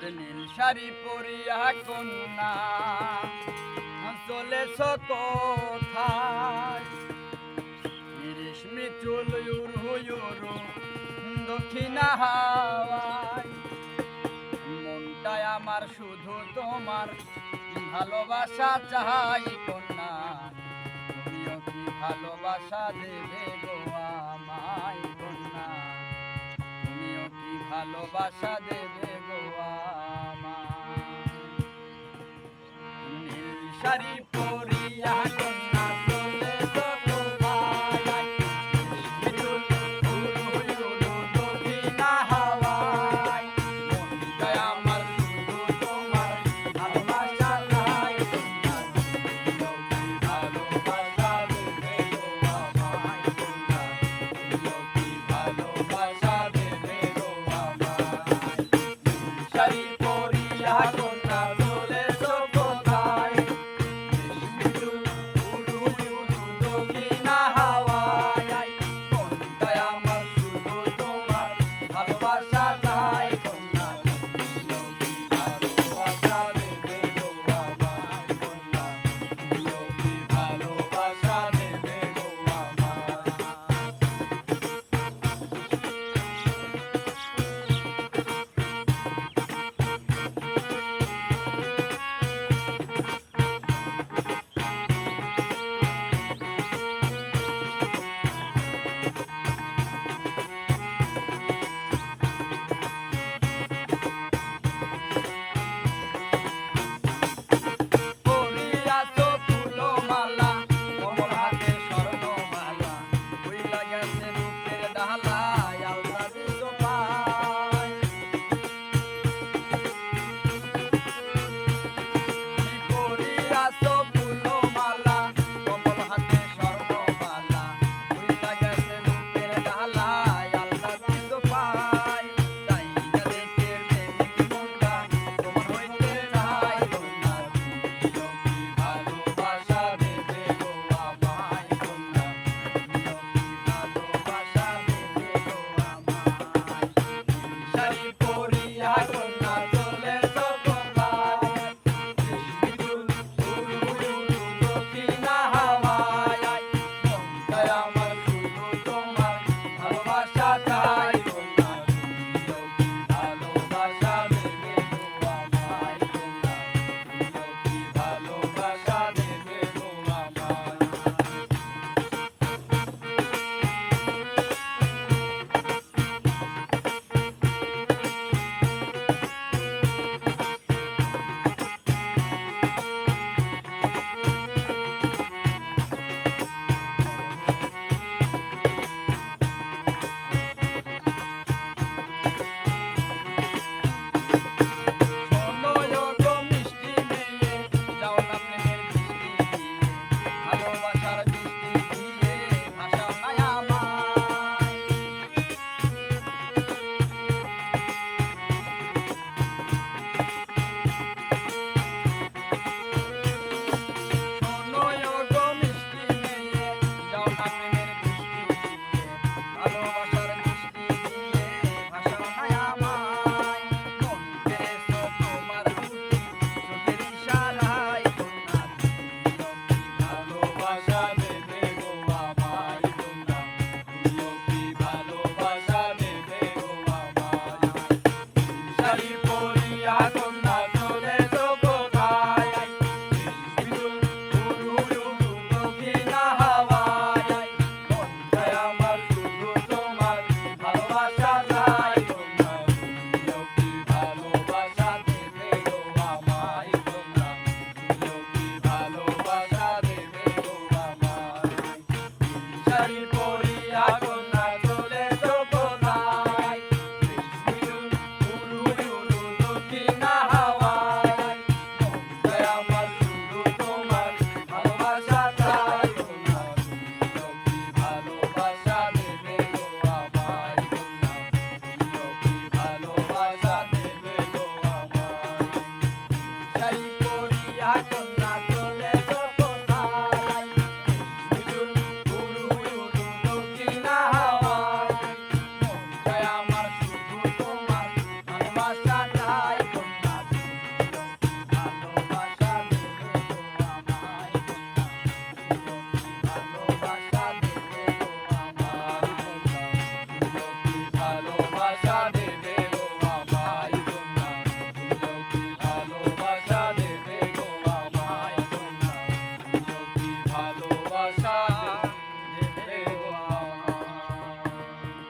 মোর নীল শাড়ি পরিয়া কন্যা চলেছ কোথায় রেশমি চুল ইউর দক্ষিণা হাওয়ায়। মনটায় আমার শুধু তোমার ভালোবাসা চাই কন্যা, তুমিও কি ভালোবাসা দেবে গো আমায় কন্যা? তুমিও কি ভালোবাসা দেবে গো Shut Sharipo.